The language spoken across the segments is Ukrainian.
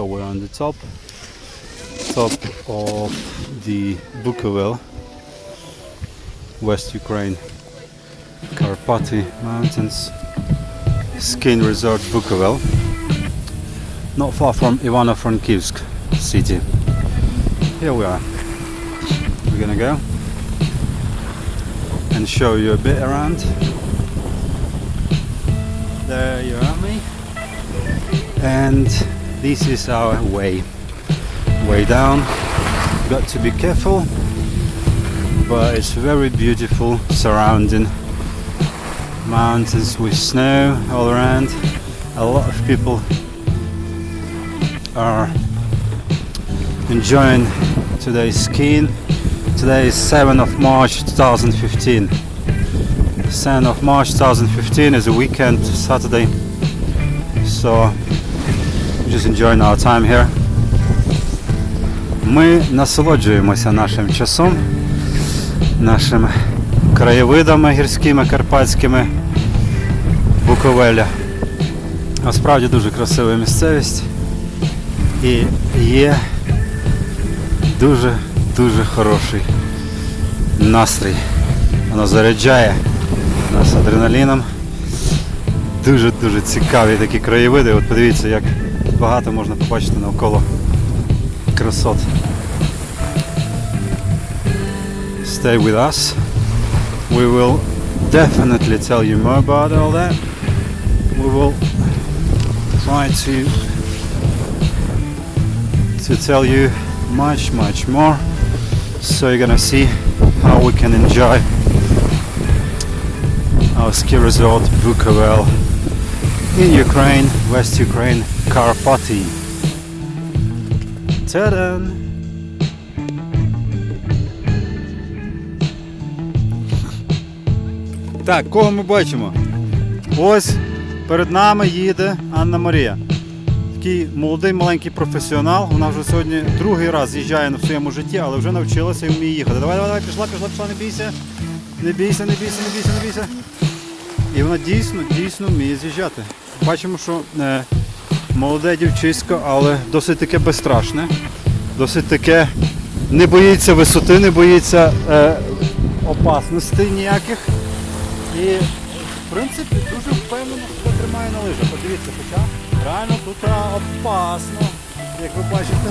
So we're on the top, top of the Bukovel, West Ukraine, Karpaty Mountains, skiing resort Bukovel, not far from Ivano-Frankivsk city. Here we are. We're gonna go and show you a bit around. There you are me. And this is our way. Way down. Got to be careful. But it's very beautiful surrounding mountains with snow all around. A lot of people are enjoying today's skiing. Today is 7th of March 2015. 7th of March 2015 is a weekend, Saturday. So just enjoying our time here. Ми насолоджуємося нашим часом, нашими краєвидами гірськими карпатськими Буковеля. Насправді дуже красива місцевість і є дуже дуже хороший настрій. Воно заряджає нас адреналіном. Дуже-дуже цікаві такі краєвиди. От подивіться, як багато можна побачити навколо красот. Stay with us. We will definitely tell you more about all that. We will try to to tell you much much more so you're gonna see how we can enjoy our ski resort Bukovel in Ukraine, West Ukraine, Karpaty. Ta-da! Так, кого ми бачимо? Ось перед нами їде Анна Марія. Такий молодий маленький професіонал. Вона вже сьогодні другий раз з'їжджає на своєму житті, але вже навчилася і вміє їхати. Давай, давай, давай, пішла, пішла, пішла, не бійся. Не бійся, не бійся, не бійся, не бійся. І вона дійсно, дійсно вміє з'їжджати. Бачимо, що е, молоде дівчисько, але досить таке безстрашне, досить таке не боїться висоти, не боїться е, опасностей ніяких. І в принципі дуже впевнено себе тримає на лижах. Подивіться, хоча реально тут опасно, як ви бачите.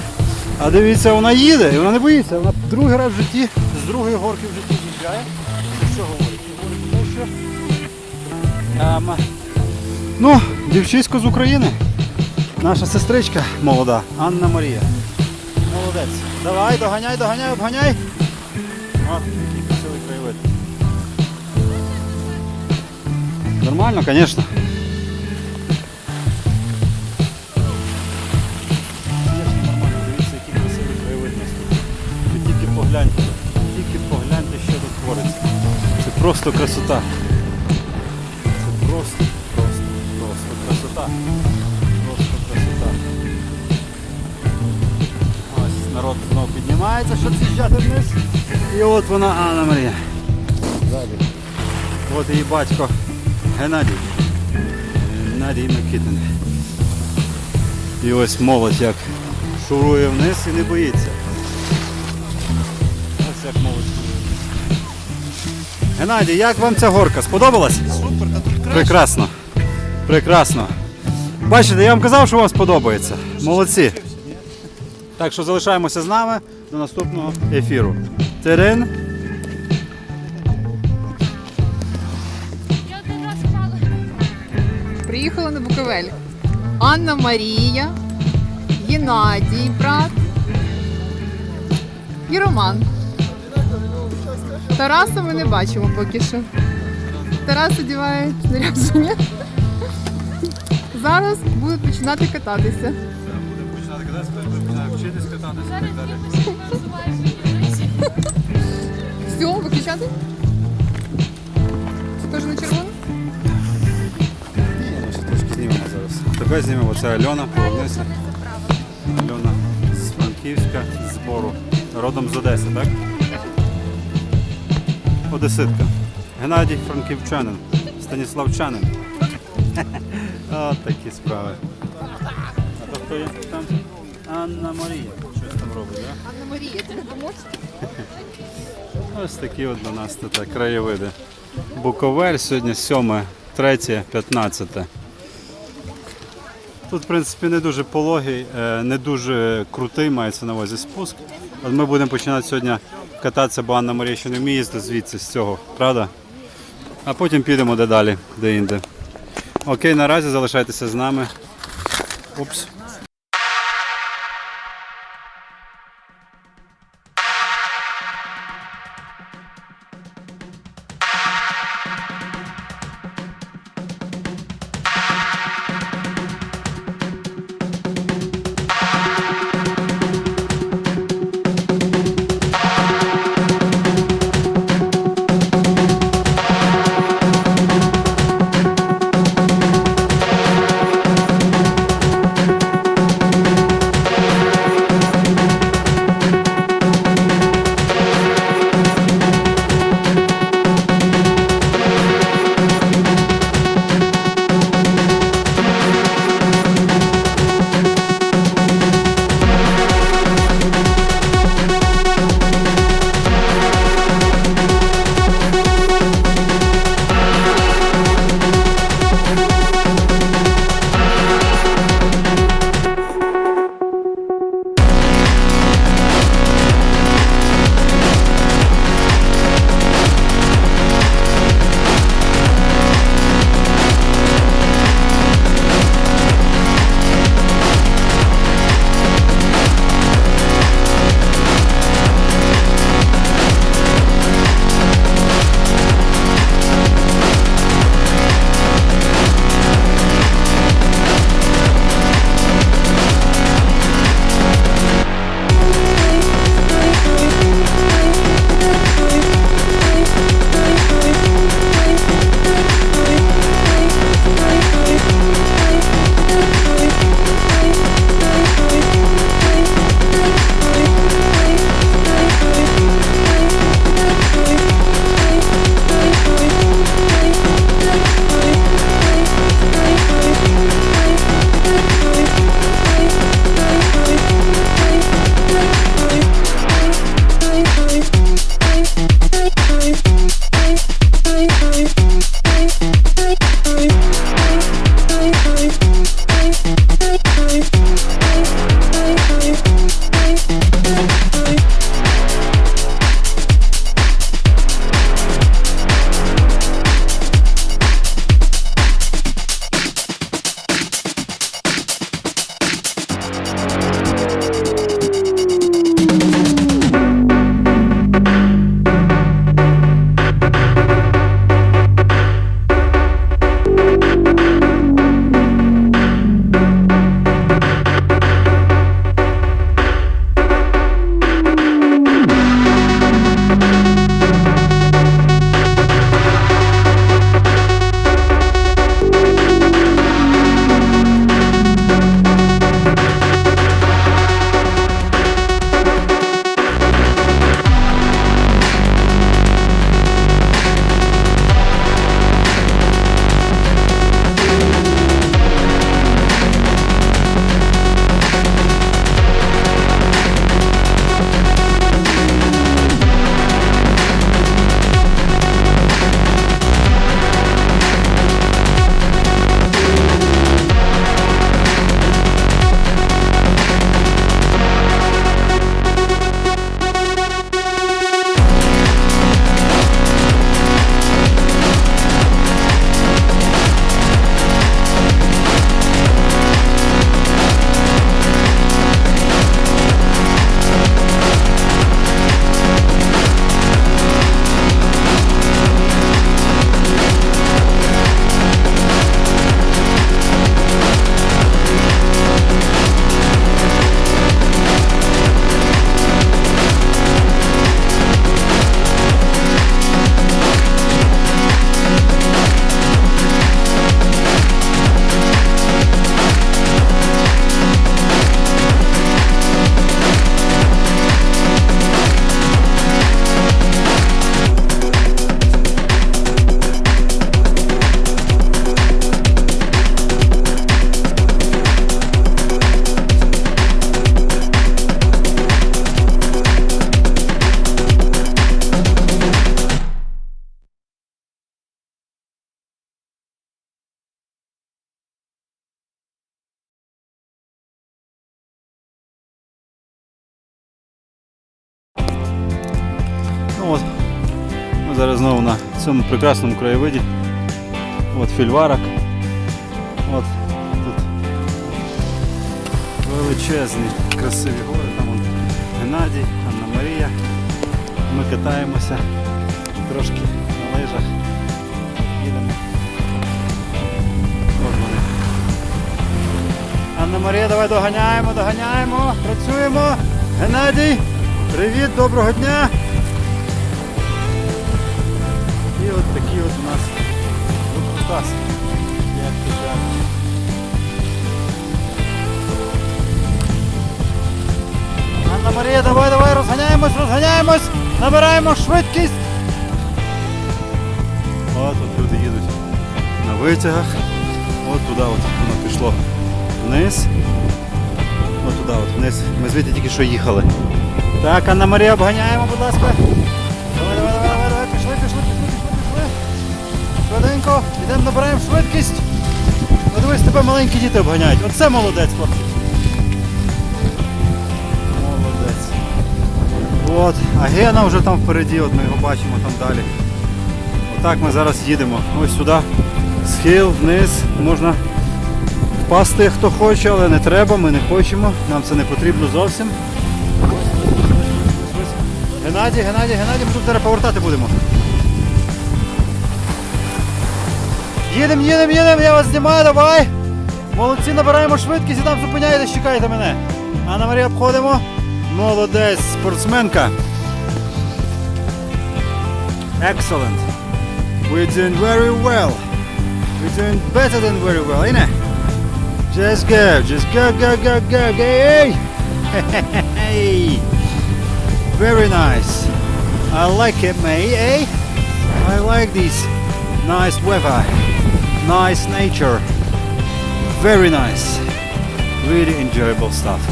А дивіться, вона їде і вона не боїться. Вона другий раз в житті, з другої горки в житті з'їжджає. Що говорить? Говорить те, що Ем, ну, дівчисько з України. Наша сестричка молода, Анна Марія. Молодець. Давай, доганяй, доганяй, обганяй. Який красивий краєвид. Нормально, звісно. Звісно, нормально. Краєвид нас тут. Тільки погляньте, тільки погляньте, що тут твориться. Це просто красота. Це просто, просто, просто красота. Щоб з'їжджати вниз. І от вона Анна Марія. Ззаді. От її батько Геннадій. Геннадій Микитин. І ось молодь як шурує вниз і не боїться. Ось як молодь. Геннадій, як вам ця горка? Сподобалась? Супер, та тут краще. Прекрасно. Прекрасно. Бачите, я вам казав, що вам сподобається. Молодці. Так що залишаємося з нами до наступного ефіру. Терен. Приїхала на Буковель. Анна Марія, Геннадій, брат і Роман. Тараса ми не бачимо поки що. Тарас одягає снарядження. Зараз будуть починати кататися. Все, виключати? Це теж на червоно? Ні, ще трошки знімемо зараз. Тебе знімемо, це Альона, повернися. Альона з Франківська, з збору. Родом з Одеси, так? Одеситка. Геннадій Франківчанин. Станіславчанин. От такі справи. А то хто є там? Анна Марія. Щось там робить, так? Анна Марія, тебе допомогти? Ось такі от у нас тут краєвиди. Буковель сьогодні 7, 3, 15. Тут, в принципі, не дуже пологий, е, не дуже крутий, мається на увазі спуск. От ми будемо починати сьогодні кататися, бо Анна Марія ще не вміє їздити звідси з цього, правда? А потім підемо де далі, де інде. Окей, наразі залишайтеся з нами. Упс. Зараз знову на цьому прекрасному краєвиді. От фільварок. От тут величезні, красиві гори. Там вон Геннадій, Анна Марія. Ми катаємося трошки на лижах. Їдемо. Анна Марія, давай доганяємо, доганяємо, працюємо. Геннадій, привіт, доброго дня. Розганяємось, розганяємось, набираємо швидкість. От тут люди їдуть на витягах. От туди от воно пішло вниз. От туди от вниз. Ми звідти тільки що їхали. Так, Анна Марія, обганяємо, будь ласка. Давай, давай, давай, давай, давай, пішли, пішли, пішли, пішли, пішли. Швиденько, йдемо, набираємо швидкість. Ну дивись, тебе маленькі діти обганяють. Оце молодець, хлопчик. От, а Гена вже там впереді, от ми його бачимо там далі. Отак ми зараз їдемо. Ось сюди. Схил, вниз. Можна впасти, хто хоче, але не треба, ми не хочемо. Нам це не потрібно зовсім. Геннадій, Геннадій, Геннадій, ми тут зараз повертати будемо. Їдемо, їдемо, їдемо, я вас знімаю, давай. Молодці, набираємо швидкість і там зупиняєтесь, чекайте мене. Анна Марія обходимо. Молодець, спортсменка. Excellent. We're doing very well. We're doing better than very well, ain't it? Just go, just go, go, go, go, go. Hey! Hey! Very nice. I like it, mate, eh? I like this nice weather, nice nature. Very nice. Really enjoyable stuff.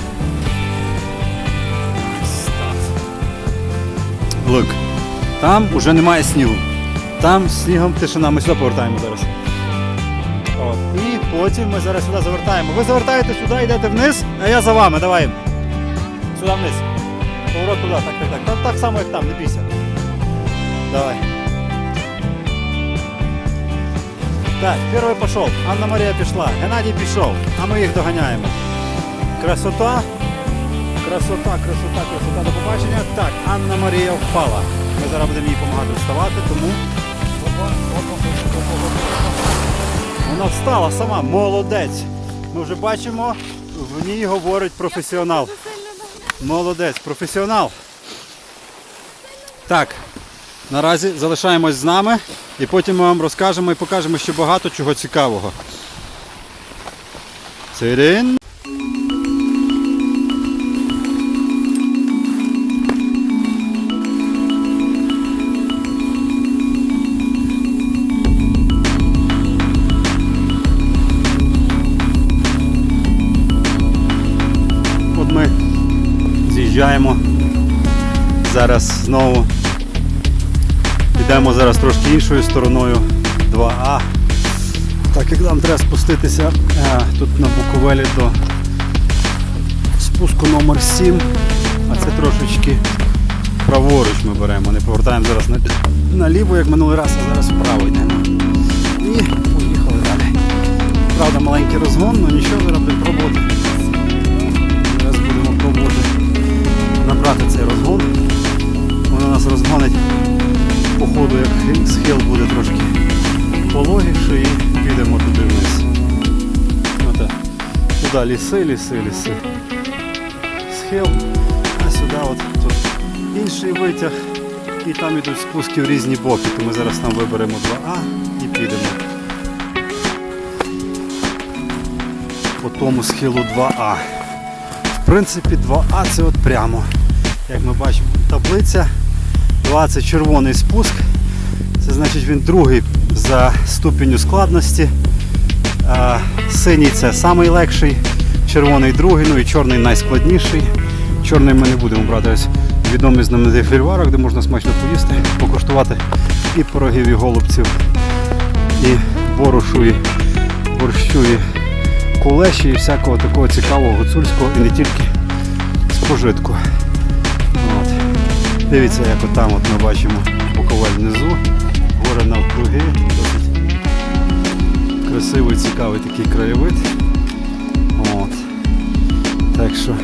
Look, там уже немає снігу. Там з снігом тишина. Ми сюди повертаємо зараз. От. І потім ми зараз сюди завертаємо. Ви завертаєте сюди, йдете вниз, а я за вами. Давай. Сюди вниз. Поворот туди, так, так, так. Там так само, як там, не бійся. Давай. Так, перший пішов. Анна Марія пішла. Геннадій пішов. А ми їх доганяємо. Красота. Красота, красота, красота. До побачення. Так, Анна Марія впала. Ми зараз будемо їй допомагати вставати, тому. Вона встала сама, молодець. Ми вже бачимо, в ній говорить професіонал. Молодець, професіонал. Так, наразі залишаємось з нами і потім ми вам розкажемо і покажемо ще багато чого цікавого. Цирин. Зараз знову йдемо зараз трошки іншою стороною 2А. Так як нам треба спуститися е, тут на Буковелі до спуску номер 7, а це трошечки праворуч ми беремо. Не повертаємо зараз на, наліво, як минулий раз, а зараз вправо йдемо. І поїхали далі. Правда, маленький розгон, але нічого зараз будемо пробувати. Зараз будемо пробувати набрати цей розгон. Воно нас розгонить по ходу, як схил буде трошки пологіше і підемо туди вниз. Оте. Туди ліси, ліси, ліси. Схил, а сюди от тут інший витяг. І там ідуть спуски в різні боки, то ми зараз там виберемо 2А і підемо. По тому схилу 2А. В принципі, 2А це от прямо. Як ми бачимо, таблиця. 2 це червоний спуск. Це значить він другий за ступеню складності. Синій це самий легший, червоний другий, ну і чорний найскладніший. Чорний ми не будемо брати. Ось відомий знаменитий фільварок, де можна смачно поїсти, покуштувати і пирогів, і голубців, і борушу, і борщу, і кулеші, і всякого такого цікавого гуцульського і не тільки спожитку. Дивіться, як там от ми бачимо Буковель внизу, гори навкруги, красивий, цікавий такий краєвид. От. Так що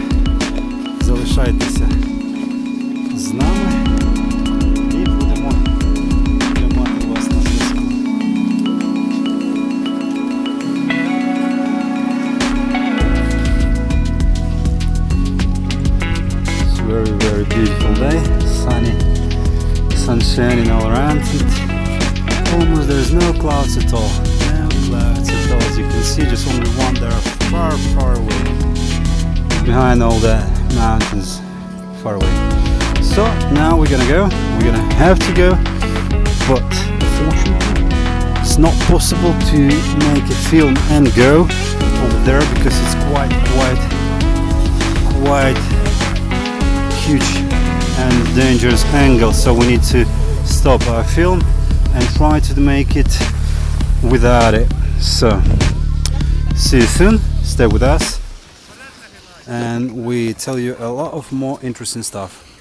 So now we're gonna go. We're gonna have to go, but unfortunately, it's not possible to make a film and go over there because it's quite, quite, quite huge and dangerous angle. So we need to stop our film and try to make it without it. So see you soon. Stay with us and we tell you a lot of more interesting stuff